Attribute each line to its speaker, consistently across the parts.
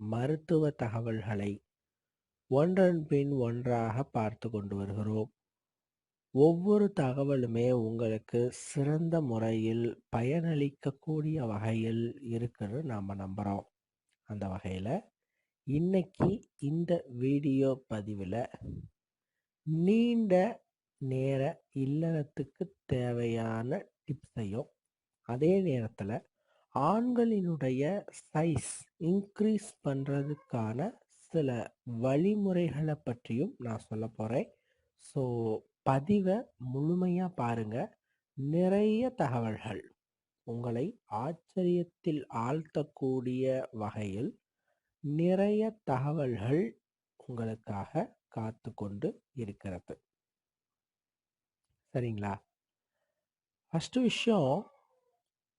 Speaker 1: மருத்துவ தகவல்களை ஒன்றன் பின் ஒன்றாக பார்த்து கொண்டு வருகிறோம். ஒவ்வொரு தகவலுமே உங்களுக்கு சிறந்த முறையில் பயனளிக்கக்கூடிய வகையில் இருக்குன்னு நாம் நம்புகிறோம் அந்த வகையில் இன்னைக்கு இந்த வீடியோ பதிவில் நீண்ட நேர இல்லறத்துக்கு தேவையான டிப்ஸையும் அதே நேரத்தில் ஆண்களினுடைய சைஸ் இன்க்ரீஸ் பண்ணுறதுக்கான சில வழிமுறைகளை பற்றியும் நான் சொல்ல போகிறேன் ஸோ பதிவை முழுமையாக பாருங்கள் நிறைய தகவல்கள் உங்களை ஆச்சரியத்தில் ஆழ்த்தக்கூடிய வகையில் நிறைய தகவல்கள் உங்களுக்காக காத்து கொண்டு இருக்கிறது. சரிங்களா? ஃபஸ்ட்டு விஷயம்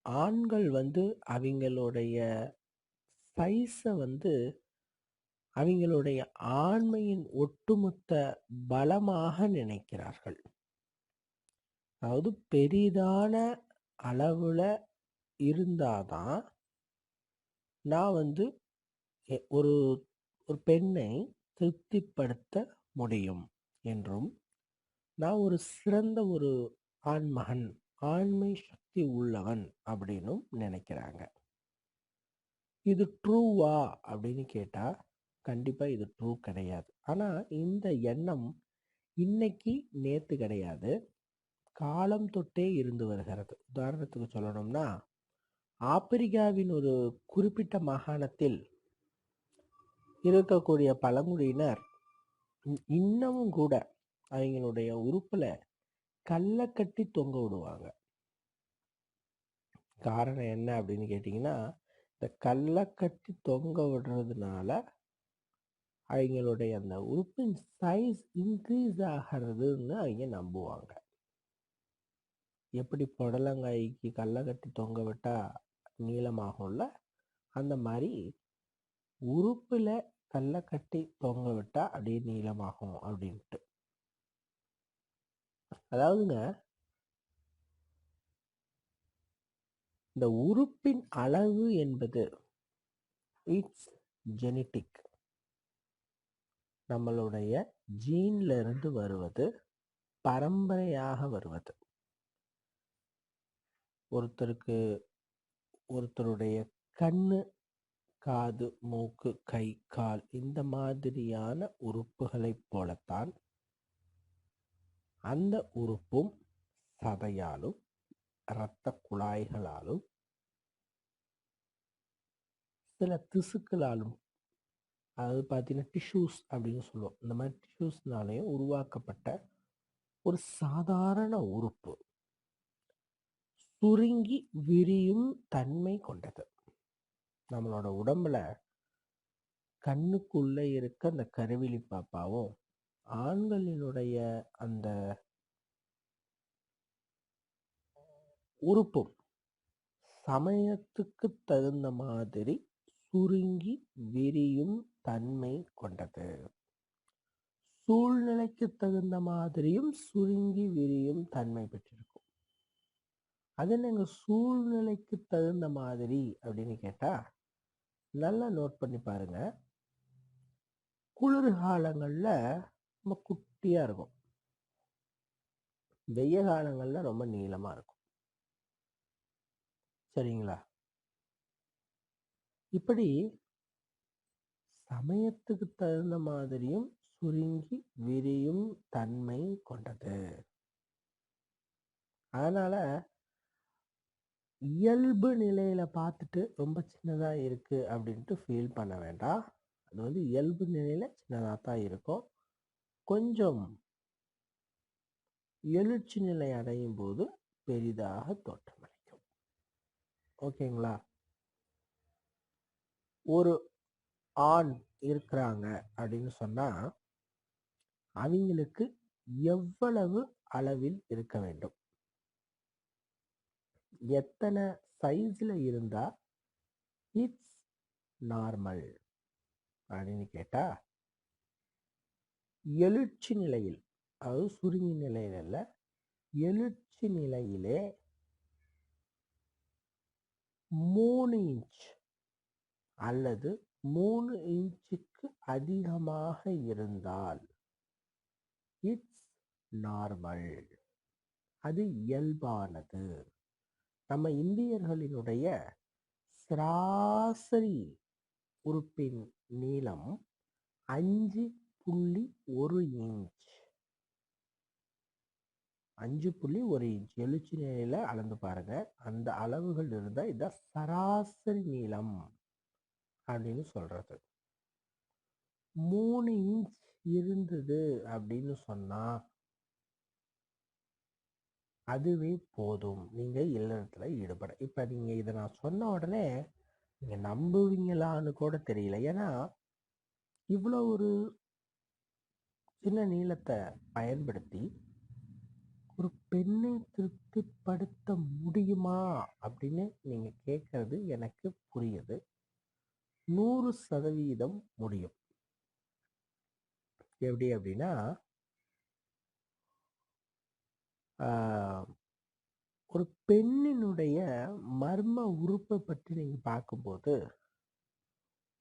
Speaker 1: ஆண்கள் வந்து அவங்களுடைய சைஸை வந்து அவங்களுடைய ஆண்மையின் ஒட்டுமொத்த பலமாக நினைக்கிறார்கள். அதாவது பெரிதான அளவில் இருந்தாதான் நான் வந்து எ- ஒரு ஒரு பெண்ணை திருப்திப்படுத்த முடியும் என்றும் நான் ஒரு சிறந்த ஒரு ஆண்மகன் ஆண்மை சக்தி உள்ளவன் அப்படின்னும் நினைக்கிறாங்க. இது ட்ரூவா அப்படின்னு கேட்டால் கண்டிப்பாக இது ட்ரூ கிடையாது. ஆனால் இந்த எண்ணம் இன்னைக்கு நேற்று கிடையாது. காலம் தொட்டே இருந்து வருகிறது. உதாரணத்துக்கு சொல்லணும்னா ஆப்பிரிக்காவின் ஒரு குறிப்பிட்ட மாகாணத்தில் இருக்கக்கூடிய பழங்குடியினர் இன்னமும் கூட அவங்களுடைய உறுப்பில் கல்லை கட்டி தொங்க விடுவாங்க. காரணம் என்ன அப்படின்னு கேட்டிங்கன்னா இந்த கல்லை கட்டி தொங்க விடுறதுனால அவங்களுடைய அந்த உறுப்பின் சைஸ் இன்க்ரீஸ் ஆகிறதுன்னு அவங்க நம்புவாங்க. எப்படி புடலங்காய்க்கு கல்லை கட்டி தொங்க விட்டால் நீளமாகும்ல அந்த மாதிரி உறுப்பில் கல்லை கட்டி தொங்க விட்டால் அப்படியே நீளமாகும் அப்படின்ட்டு. அதாவதுங்க இந்த உறுப்பின் அளவு என்பது இட்ஸ் ஜெனட்டிக் நம்மளுடைய ஜீன்ல இருந்து வருவது பரம்பரையாக வருவது. ஒருத்தருக்கு ஒருத்தருடைய கண்ணு காது மூக்கு கை கால் இந்த மாதிரியான உறுப்புகளைப் போலத்தான் அந்த உறுப்பும் சதையாலும் இரத்த குழாய்களாலும் சில திசுக்களாலும் அதாவது பார்த்தீங்கன்னா டிஷ்யூஸ் அப்படின்னு சொல்லுவோம். இந்த மாதிரி டிஷ்யூஸ்னாலேயும் உருவாக்கப்பட்ட ஒரு சாதாரண உறுப்பு. சுருங்கி விரியும் தன்மை கொண்டது. நம்மளோட உடம்புல கண்ணுக்குள்ளே இருக்க அந்த கருவிழி பாப்பாவும் ஆண்களினுடைய அந்த உறுப்பும் சமயத்துக்கு தகுந்த மாதிரி சுருங்கி விரியும் தன்மை கொண்டது. சூழ்நிலைக்கு தகுந்த மாதிரியும் சுருங்கி விரியும் தன்மை பெற்றிருக்கும். அது என்னங்க சூழ்நிலைக்கு தகுந்த மாதிரி அப்படின்னு கேட்டா நல்லா நோட் பண்ணி பாருங்க. குளிர்காலங்களில் ரொம்ப குட்டியாக இருக்கும். வெய்ய காலங்களில் ரொம்ப நீளமாக இருக்கும். சரிங்களா? இப்படி சமயத்துக்கு தகுந்த மாதிரியும் சுருங்கி விரியும் தன்மை கொண்டது. அதனால இயல்பு நிலையில பார்த்துட்டு ரொம்ப சின்னதா இருக்கு அப்படின்ட்டு ஃபீல் பண்ண வேண்டாம். அது வந்து இயல்பு நிலையில சின்னதாக தான் இருக்கும். கொஞ்சம் எழுச்சி நிலை அடையும் போது பெரிதாக தோற்றமளிக்கும். ஓகேங்களா? ஒரு ஆண் இருக்கிறாங்க அப்படின்னு சொன்னா அவங்களுக்கு எவ்வளவு அளவில் இருக்க வேண்டும்? எத்தனை சைஸ்ல இருந்தா இட்ஸ் நார்மல் அப்படின்னு கேட்டா எழுச்சி நிலையில் அதாவது சுருங்கி நிலையில் அல்ல எழுச்சி நிலையிலே மூணு இன்ச் அல்லது மூணு இன்ச்சுக்கு அதிகமாக இருந்தால் இட்ஸ் நார்மல் அது இயல்பானது. நம்ம இந்தியர்களினுடைய சராசரி உறுப்பின் நீளம் அஞ்சு புள்ளி ஒரு இன்ச். அஞ்சு புள்ளி ஒரு இன்ச். எழுச்சி நிலையில் அளந்து பாருங்க. அந்த அளவுகள் இருந்தால் இதான் சராசரி நீளம். அப்படின்னு சொல்கிறது மூணு இன்ச் இருந்தது அப்படின்னு சொன்னா அதுவே போதும். நீங்க இல்லறத்தில் ஈடுபட இப்ப நீங்க இதை நான் சொன்ன உடனே நீங்க நம்புவீங்களான்னு கூட தெரியல. ஏன்னா இவ்வளோ ஒரு சின்ன நீளத்தை பயன்படுத்தி ஒரு பெண்ணை திருப்திப்படுத்த முடியுமா அப்படின்னு நீங்க நூறு சதவீதம் முடியும். எப்படி அப்படின்னா ஆஹ், ஒரு பெண்ணினுடைய மர்ம உறுப்பை பற்றி நீங்க பார்க்கும்போது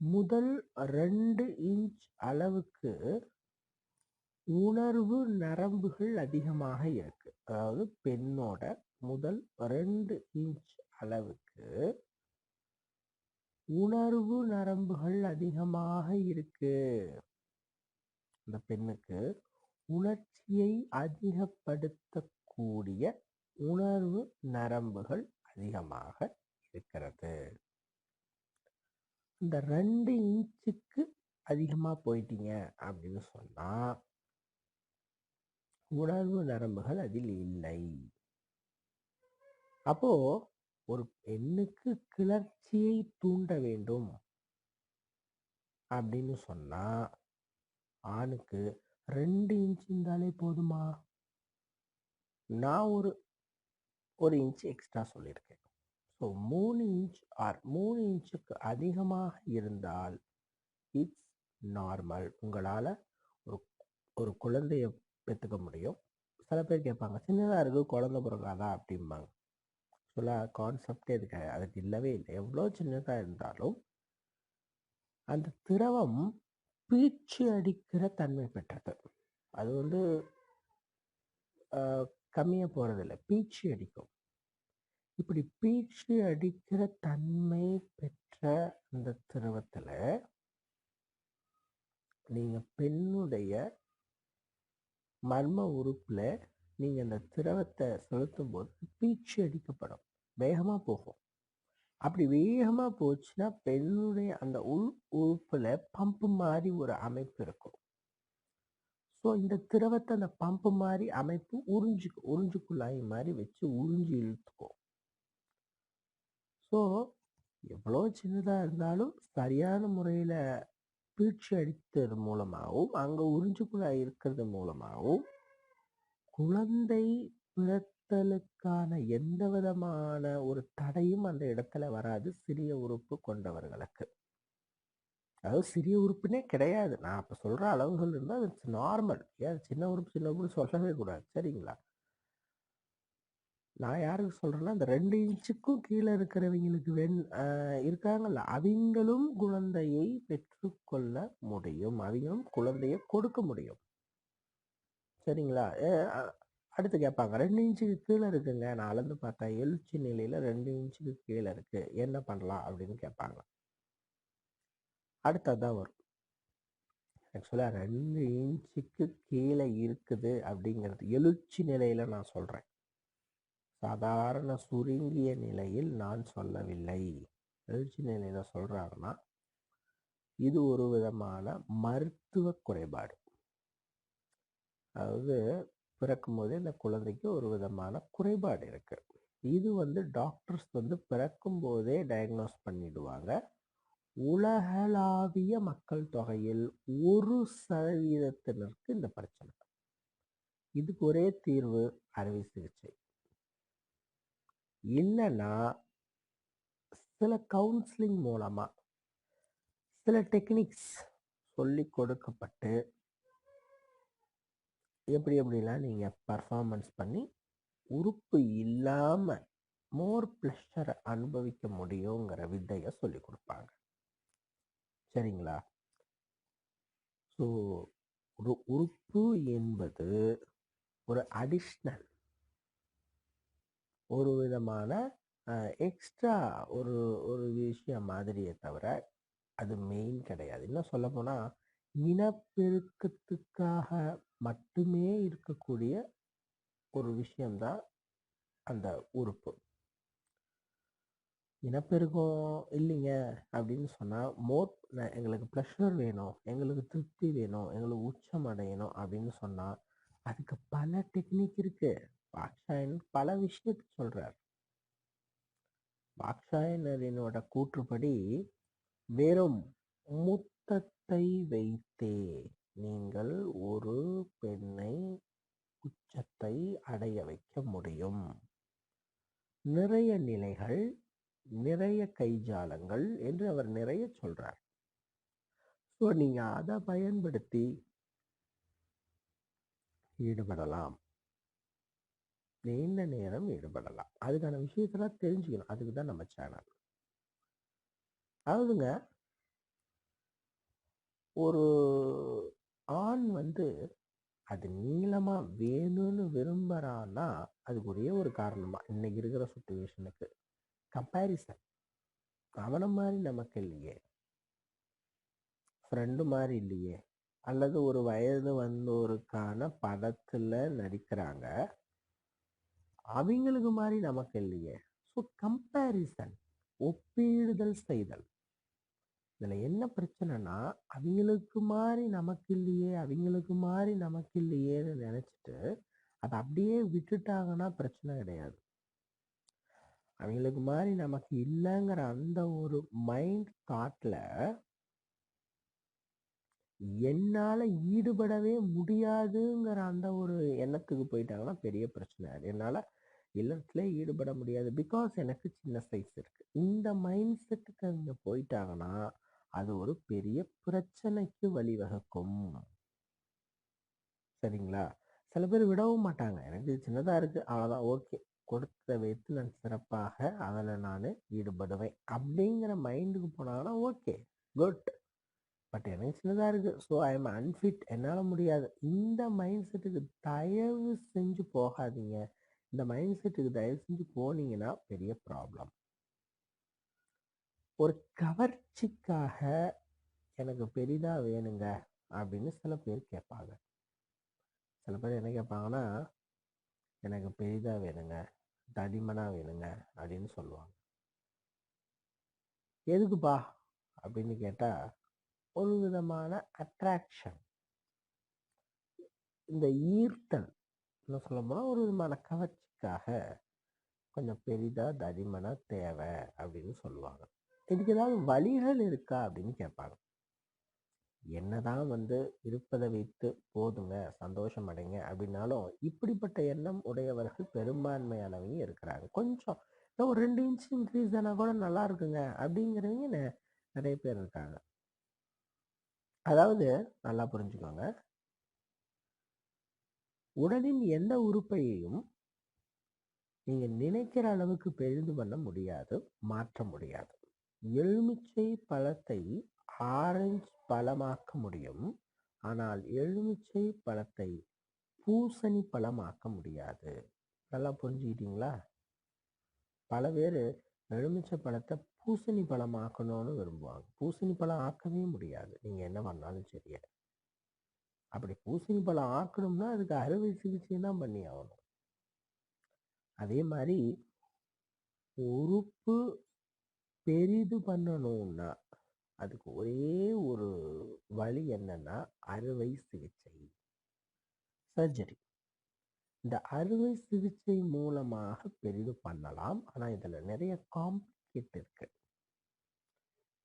Speaker 1: முதல் ரெண்டு இன்ச் அளவுக்கு உணர்வு நரம்புகள் அதிகமாக இருக்கு. அதாவது பெண்ணோட முதல் ரெண்டு இன்ச் அளவுக்கு உணர்வு நரம்புகள் அதிகமாக இருக்கு. அந்த பெண்ணுக்கு உணர்ச்சியை அதிகப்படுத்தக்கூடிய உணர்வு நரம்புகள் அதிகமாக இருக்கிறது. இந்த ரெண்டு இன்ச்சுக்கு அதிகமா போயிட்டீங்க அப்படின்னு சொன்னா உணர்வு நரம்புகள் அதில் இல்லை. அப்போ ஒரு பெண்ணுக்கு கிளர்ச்சியை தூண்ட வேண்டும். அப்படின்னு சொன்னா ஆணுக்கு ரெண்டு இன்ச் இருந்தாலே போதுமா? நான் ஒரு ஒரு இன்ச் எக்ஸ்ட்ரா சொல்லியிருக்கேன். ஸோ மூணு இன்ச் ஆர் மூணு இன்ச்சுக்கு அதிகமாக இருந்தால் இட்ஸ் நார்மல் உங்களால் ஒரு ஒரு குழந்தைய பெற்றுக்க முடியும். சில பேர் கேட்பாங்க சின்னதாக இருக்குது குழந்தை பிறக்காதா? அப்படிம்பாங்க. யூஸ்ஃபுல்லாக கான்செப்டே இது கிடையாது. அதுக்கு இல்லவே இல்லை. எவ்வளோ சின்னதாக இருந்தாலும் அந்த திரவம் பீச்சு அடிக்கிற தன்மை பெற்றது. அது வந்து கம்மியாக போகிறதில்ல பீச்சு அடிக்கும். இப்படி பீச்சு அடிக்கிற தன்மை பெற்ற அந்த திரவத்தில் நீங்கள் பெண்ணுடைய மர்ம உறுப்பில் நீங்கள் அந்த திரவத்தை செலுத்தும் போது பீச்சு அடிக்கப்படும். வேகமாக போகும். அப்படி வேகமாக போச்சுன்னா பெண்ணுடைய அந்த உள் உறுப்பில் பம்பு மாதிரி ஒரு அமைப்பு இருக்கும். ஸோ இந்த திரவத்தை அந்த பம்பு மாதிரி அமைப்பு உறிஞ்சு உறிஞ்சு குழாய் மாதிரி வச்சு உறிஞ்சி இழுத்துக்கும். ஸோ எவ்வளோ சின்னதாக இருந்தாலும் சரியான முறையில் பீழ்ச்சி அடித்தது மூலமாகவும் அங்கே உறிஞ்சு குழாய் இருக்கிறது மூலமாகவும் குழந்தை பிறத்தலுக்கான எந்த விதமான ஒரு தடையும் அந்த இடத்துல வராது. சிறிய உறுப்பு கொண்டவர்களுக்கு. அதாவது சிறிய உறுப்புனே கிடையாது. நான் அப்போ சொல்கிற அளவுகள் இருந்தால் இட்ஸ் நார்மல் ஏன்? சின்ன உறுப்பு சின்ன உறுப்பு சொல்லவே கூடாது. சரிங்களா? நான் யாருக்கு சொல்கிறேன்னா அந்த ரெண்டு இன்ச்சுக்கும் கீழே இருக்கிறவங்களுக்கு வெண் ஆஹ் இருக்காங்கல்ல அவங்களும் குழந்தையை பெற்றுக்கொள்ள முடியும். அவங்களும் குழந்தையை கொடுக்க முடியும். சரிங்களா? அடுத்து கேட்பாங்க. ரெண்டு இன்ச்சுக்கு கீழே இருக்குங்க. நான் அளந்து பார்த்தேன். எழுச்சி நிலையில் ரெண்டு இன்ச்சுக்கு கீழே இருக்கு. என்ன பண்ணலாம் அப்படின்னு கேட்பாங்க. அடுத்ததான் வரும். ஆக்சுவலாக ரெண்டு இன்ச்சுக்கு கீழே இருக்குது அப்படிங்கிறது எழுச்சி நிலையில் நான் சொல்கிறேன் சாதாரண சுருங்கிய நிலையில் நான் சொல்லவில்லை. எழுச்சி நிலையில் சொல்கிறாங்கன்னா இது ஒரு விதமான மருத்துவ குறைபாடு. அதாவது பிறக்கும்போதே இந்த குழந்தைக்கு ஒரு விதமான குறைபாடு இருக்கு. இது வந்து டாக்டர்ஸ் வந்து பிறக்கும் போதே டயக்னோஸ் பண்ணிடுவாங்க. உலகளாவிய மக்கள் தொகையில் ஒரு சதவீதத்தினருக்கு இந்த பிரச்சனை. இதுக்கு ஒரே தீர்வு அறுவை சிகிச்சை. இல்லைன்னா சில கவுன்சிலிங் மூலமா சில டெக்னிக்ஸ் சொல்லி கொடுக்கப்பட்டு எப்படி எப்படிலாம் நீங்கள் பர்ஃபார்மன்ஸ் பண்ணி உறுப்பு இல்லாமல் மோர் ப்ளஷரை அனுபவிக்க முடியுங்கிற வித்தையை சொல்லி கொடுப்பாங்க. சரிங்களா? ஸோ ஒரு உறுப்பு என்பது ஒரு அடிஷ்னல் ஒரு விதமான எக்ஸ்ட்ரா ஒரு ஒரு விஷயம் மாதிரியே தவிர அது மெயின் கிடையாது. இன்னும் சொல்லப்போனால் இனப்பெருக்கத்துக்காக மட்டுமே இருக்கக்கூடிய ஒரு விஷயம்தான் அந்த உறுப்பு. இனப்பெருக்கம் இல்லைங்க அப்படின்னு சொன்னால் மோர் எங்களுக்கு ப்ளஷர் வேணும் எங்களுக்கு திருப்தி வேணும் எங்களுக்கு உச்சம் அடையணும் அப்படின்னு சொன்னால் அதுக்கு பல டெக்னிக் இருக்கு. பாக்ஷாயன் பல விஷயத்தை சொல்றார். பாக்ஷாயனரினோட கூற்றுப்படி வெறும் முத்தத்தை வைத்தே நீங்கள் ஒரு பெண்ணை உச்சத்தை அடைய வைக்க முடியும். நிறைய நிலைகள் நிறைய கைஜாலங்கள் என்று அவர் நிறைய சொல்றார். ஸோ நீங்க அதை பயன்படுத்தி ஈடுபடலாம். நீண்ட நேரம் ஈடுபடலாம். அதுக்கான விஷயத்தெல்லாம் தெரிஞ்சுக்கணும். அதுக்கு தான் நம்ம சேனல் அதாவதுங்க ஒரு ஆண் வந்து அது நீளமா வேணும்னு விரும்புறான்னா அதுக்கு ஒரே ஒரு காரணமா இன்னைக்கு இருக்கிற சுச்சுவேஷனுக்கு கம்பேரிசன் அவனை மாதிரி நமக்கு இல்லையே. ஃப்ரெண்டு மாதிரி இல்லையே. அல்லது ஒரு வயது வந்தோருக்கான படத்துல நடிக்கிறாங்க. அவங்களுக்கு மாதிரி நமக்கு இல்லையே. ஸோ கம்பேரிசன் ஒப்பீடுதல் செய்தல். இதுல என்ன பிரச்சனைனா அவங்களுக்கு மாதிரி நமக்கு இல்லையே அவங்களுக்கு மாதிரி நமக்கு இல்லையேன்னு நினச்சிட்டு அதை அப்படியே விட்டுட்டாங்கன்னா பிரச்சனை கிடையாது. அவங்களுக்கு மாதிரி நமக்கு இல்லைங்கிற அந்த ஒரு மைண்ட் தாட்டில் என்னால ஈடுபடவே முடியாதுங்கிற அந்த ஒரு எண்ணத்துக்கு போயிட்டாங்கன்னா பெரிய பிரச்சனை. அது என்னால இல்லத்துல ஈடுபட முடியாது. பிகாஸ் எனக்கு சின்ன சைஸ் இருக்கு. இந்த மைண்ட் செட்டுக்கு அவங்க போயிட்டாங்கன்னா அது ஒரு பெரிய பிரச்சனைக்கு வழிவகுக்கும். சரிங்களா? சில பேர் விடவும் மாட்டாங்க. எனக்கு இது இருக்குது இருக்கு ஓகே. கொடுத்த வைத்து நான் சிறப்பாக அதில் நான் ஈடுபடுவேன். அப்படிங்கிற மைண்டுக்கு போனாங்கன்னா ஓகே. குட். பட் எனக்கு சின்னதாக இருக்குது ஸோ ஐ எம் அன்ஃபிட். என்னால் முடியாது. இந்த மைண்ட் செட்டுக்கு தயவு செஞ்சு போகாதீங்க. இந்த மைண்ட் செட்டுக்கு தயவு செஞ்சு போனீங்கன்னா பெரிய ப்ராப்ளம். ஒரு கவர்ச்சிக்காக எனக்கு பெரிதாக வேணுங்க அப்படின்னு சில பேர் கேட்பாங்க. சில பேர் என்ன கேட்பாங்கன்னா எனக்கு பெரிதாக வேணுங்க தடிமனாக வேணுங்க அப்படின்னு சொல்லுவாங்க. எதுக்குப்பா? அப்படின்னு கேட்டால் ஒரு விதமான அட்ராக்ஷன் இந்த ஈர்த்தல் என்ன சொல்ல போனால் ஒரு விதமான கவர்ச்சிக்காக கொஞ்சம் பெரிதாக தடிமனாக தேவை அப்படின்னு சொல்லுவாங்க. இதுக்கு ஏதாவது வழிகள் இருக்கா? அப்படின்னு கேட்பாங்க. என்னதான் வந்து இருப்பதை வைத்து போதுங்க சந்தோஷம் அடைங்க அப்படின்னாலும் இப்படிப்பட்ட எண்ணம் உடையவர்கள் பெரும்பான்மையானவங்க இருக்கிறாங்க. கொஞ்சம் ஒரு ரெண்டு இன்ச் இன்க்ரீஸ் ஆனால் கூட நல்லா இருக்குங்க அப்படிங்கிறவங்க நிறைய பேர் இருக்காங்க. அதாவது நல்லா புரிஞ்சுக்கோங்க. உடலின் எந்த உறுப்பையும் நீங்க நினைக்கிற அளவுக்கு பெரிது பண்ண முடியாது மாற்ற முடியாது. எலுமிச்சை பழத்தை ஆரஞ்சு பழமாக்க முடியும். ஆனால் எலுமிச்சை பழத்தை பூசணி பழமாக்க முடியாது. நல்லா புரிஞ்சுக்கிட்டீங்களா? பல பேர் எலுமிச்சை பழத்தை பூசணி பழம் ஆக்கணும்னு விரும்புவாங்க. பூசணி பழம் ஆக்கவே முடியாது. நீங்க என்ன பண்ணாலும் சரியே. அப்படி பூசணி பழம் ஆக்கணும்னா அதுக்கு அறுவை சிகிச்சை தான் பண்ணி ஆகணும். அதே மாதிரி உறுப்பு பெரிது பண்ணணும்னா அதுக்கு ஒரே ஒரு வழி என்னன்னா அறுவை சிகிச்சை. சர்ஜரி. இந்த அறுவை சிகிச்சை மூலமாக பெரிது பண்ணலாம். ஆனால் இதில் நிறைய காம்ப்ளிகேட் இருக்கு.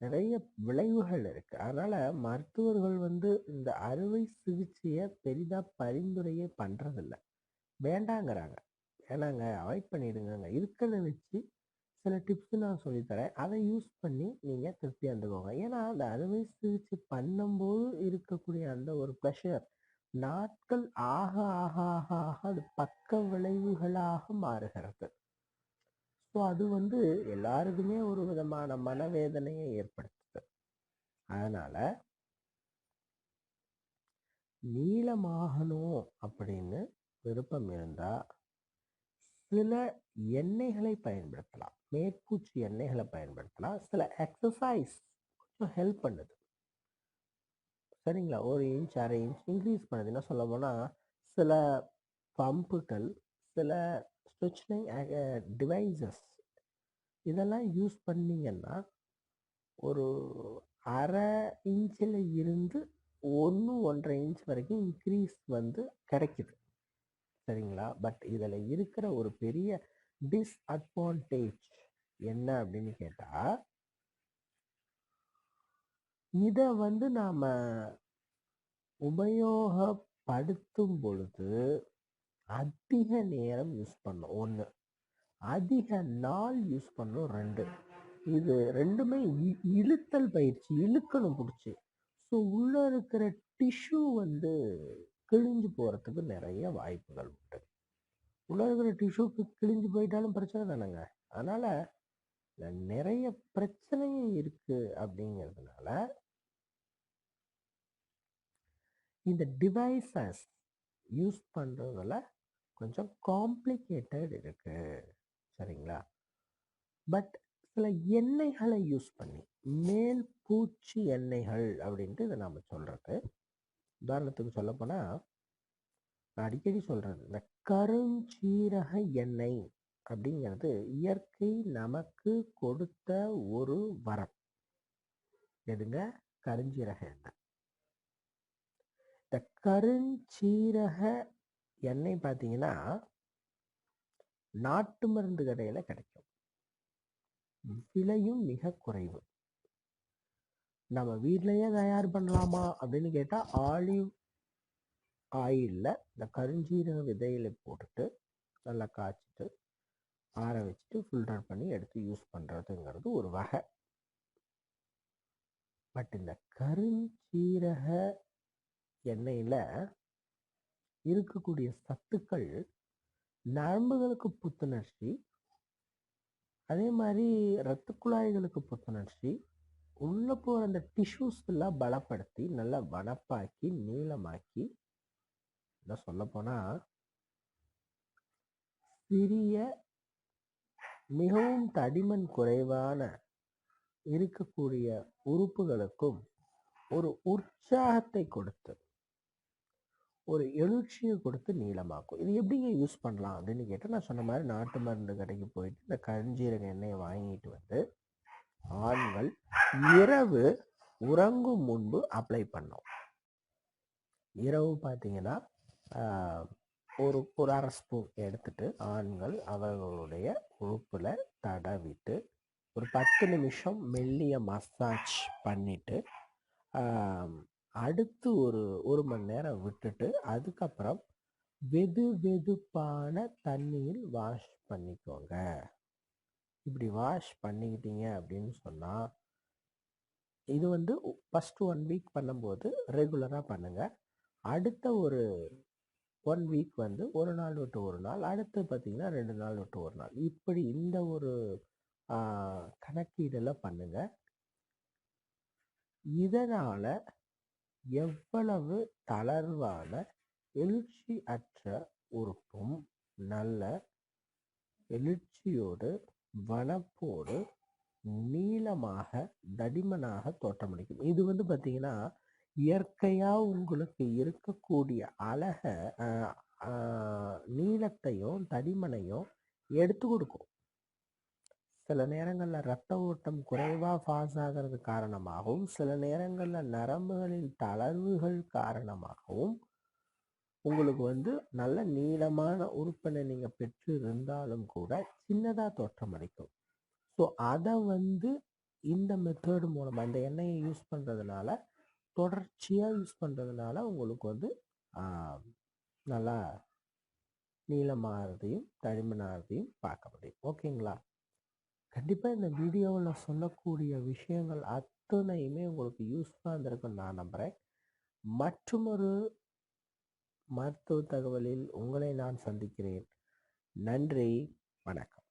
Speaker 1: நிறைய விளைவுகள் இருக்கு. அதனால மருத்துவர்கள் வந்து இந்த அறுவை சிகிச்சையை பெரிதா பரிந்துரையே பண்றதில்ல. வேண்டாங்கிறாங்க. வேணாங்க அவாய்ட் பண்ணிடுங்க இருக்கிறத வச்சு சில டிப்ஸ் நான் சொல்லித்தரேன் அதை யூஸ் பண்ணி நீங்கள் திருப்தியாக இருந்துக்கோங்க ஏன்னா அந்த அறுவை சிகிச்சை பண்ணும்போது இருக்கக்கூடிய அந்த ஒரு ப்ரெஷர் நாட்கள் ஆக ஆக ஆக ஆக அது பக்க விளைவுகளாக மாறுகிறது. ஸோ அது வந்து எல்லாருக்குமே ஒரு விதமான மனவேதனையை ஏற்படுத்துது. அதனால் நீளமாகணும் அப்படின்னு விருப்பம் இருந்தால் சில எண்ணெய்களை பயன்படுத்தலாம். மேற்பூச்சி எண்ணெய்களை பயன்படுத்தலாம் சில எக்ஸசைஸ் கொஞ்சம் ஹெல்ப் பண்ணுது. சரிங்களா? ஒரு இன்ச் அரை இன்ச் இன்க்ரீஸ் பண்ணுது. என்ன சொல்ல போனால் சில பம்புகள் சில ஸ்டிச்சிங் டிவைசஸ் இதெல்லாம் யூஸ் பண்ணிங்கன்னா ஒரு அரை இன்ச்சில் இருந்து ஒன்று ஒன்றரை இன்ச் வரைக்கும் இன்க்ரீஸ் வந்து கிடைக்கிது. சரிங்களா? பட் இதில் இருக்கிற ஒரு பெரிய டிஸ்அட்வான்டேஜ் என்ன அப்படின்னு கேட்டால் இதை வந்து நாம் உபயோகப்படுத்தும் பொழுது அதிக நேரம் யூஸ் பண்ணும். ஒன்று அதிக நாள் யூஸ் பண்ணும். ரெண்டு. இது ரெண்டுமே இ- இழுத்தல் பயிற்சி இழுக்கணும் பிடிச்சி. ஸோ உள்ளே இருக்கிற டிஷ்யூ வந்து கிழிஞ்சு போகிறதுக்கு நிறைய வாய்ப்புகள் உண்டு. உள்ளே இருக்கிற டிஷ்யூக்கு கிழிஞ்சு போயிட்டாலும் பிரச்சனை தானேங்க. அதனால் நிறைய பிரச்சனையும் இருக்குது அப்படிங்கிறதுனால இந்த டிவைசஸ் யூஸ் பண்ணுறதுல கொஞ்சம் காம்ப்ளிகேட்டட் இருக்குது சரிங்களா? பட் சில எண்ணெய்களை யூஸ் பண்ணி மேல் பூச்சி எண்ணெய்கள் அப்படின்ட்டு இதை நாம் சொல்கிறது உதாரணத்துக்கு சொல்லப்போனால் நான் அடிக்கடி சொல்கிறது இந்த கருஞ்சீரக எண்ணெய் அப்படிங்கிறது இயற்கை நமக்கு கொடுத்த ஒரு வரம். எதுங்க? கருஞ்சீரக எண்ணெய். இந்த கருஞ்சீரக எண்ணெய் பார்த்தீங்கன்னா நாட்டு மருந்து கடையில் கிடைக்கும். விலையும் மிக குறைவு. நம்ம வீட்லேயே தயார் பண்ணலாமா அப்படின்னு கேட்டால் ஆலிவ் ஆயிலில் இந்த கருஞ்சீரக விதையில போட்டுட்டு நல்லா காய்ச்சிட்டு ஆற வச்சுட்டு ஃபில்டர் பண்ணி எடுத்து யூஸ் பண்ணுறதுங்கிறது ஒரு வகை. பட் இந்த கருஞ்சீரக எண்ணெயில் இருக்கக்கூடிய சத்துக்கள் நரம்புகளுக்கு புத்துணர்ச்சி அதே மாதிரி இரத்த குழாய்களுக்கு புத்துணர்ச்சி உள்ளே போகிற அந்த டிஷ்யூஸ் எல்லாம் பலப்படுத்தி நல்லா வனப்பாக்கி நீளமாக்கி என்ன சொல்லப்போனால் சிறிய மிகவும் தடிமன் குறைவான இருக்கக்கூடிய உறுப்புகளுக்கும் ஒரு உற்சாகத்தை கொடுத்து ஒரு எழுச்சியை கொடுத்து நீளமாக்கும். இது எப்படிங்க யூஸ் பண்ணலாம் அப்படின்னு கேட்டால் நான் சொன்ன மாதிரி நாட்டு மருந்து கடைக்கு போயிட்டு இந்த கருஞ்சீரக எண்ணெயை வாங்கிட்டு வந்து ஆண்கள் இரவு உறங்கும் முன்பு அப்ளை பண்ணோம். இரவு பார்த்தீங்கன்னா ஒரு ஒரு அரை ஸ்பூன் எடுத்துட்டு ஆண்கள் அவர்களுடைய உறுப்பில் தடவிட்டு ஒரு பத்து நிமிஷம் மெல்லிய மசாஜ் பண்ணிட்டு அடுத்து ஒரு ஒரு மணி நேரம் விட்டுட்டு அதுக்கப்புறம் வெது வெதுப்பான தண்ணியில் வாஷ் பண்ணிக்கோங்க. இப்படி வாஷ் பண்ணிக்கிட்டீங்க அப்படின்னு சொன்னால் இது வந்து ஃபஸ்ட்டு ஒன் வீக் பண்ணும்போது ரெகுலராக பண்ணுங்கள் அடுத்த ஒரு ஒன் வீக் வந்து ஒரு நாள் விட்டு ஒரு நாள் அடுத்து பார்த்தீங்கன்னா ரெண்டு நாள் விட்டு ஒரு நாள். இப்படி இந்த ஒரு கணக்கீடெல்லாம் பண்ணுங்கள் இதனால் எவ்வளவு தளர்வான எழுச்சி அற்ற உறுப்பும் நல்ல எழுச்சியோடு வனப்போடு நீளமாக தடிமனாக தோற்றமளிக்கும். இது வந்து பார்த்தீங்கன்னா இயற்கையாக உங்களுக்கு இருக்கக்கூடிய அழக நீளத்தையும் தடிமனையும் எடுத்து கொடுக்கும். சில நேரங்களில் ரத்த ஓட்டம் குறைவாக பாஸ் ஆகிறது காரணமாகவும் சில நேரங்களில் நரம்புகளின் தளர்வுகள் காரணமாகவும் உங்களுக்கு வந்து நல்ல நீளமான உறுப்பினை நீங்கள் பெற்று இருந்தாலும் கூட சின்னதாக அடைக்கும் ஸோ அதை வந்து இந்த மெத்தேடு மூலமாக இந்த எண்ணெயை யூஸ் பண்ணுறதுனால தொடர்ச்சியாக யூஸ் பண்ணுறதுனால உங்களுக்கு வந்து நல்லா நீளமாகறதையும் தடிமனாகிறதையும் பார்க்க முடியும். ஓகேங்களா? கண்டிப்பாக இந்த வீடியோவில் நான் சொல்லக்கூடிய விஷயங்கள் அத்தனையுமே உங்களுக்கு யூஸ்ஃபுல்லாக இருந்திருக்குன்னு நான் நம்புகிறேன் மற்றொரு மருத்துவ தகவலில் உங்களை நான் சந்திக்கிறேன். நன்றி வணக்கம்.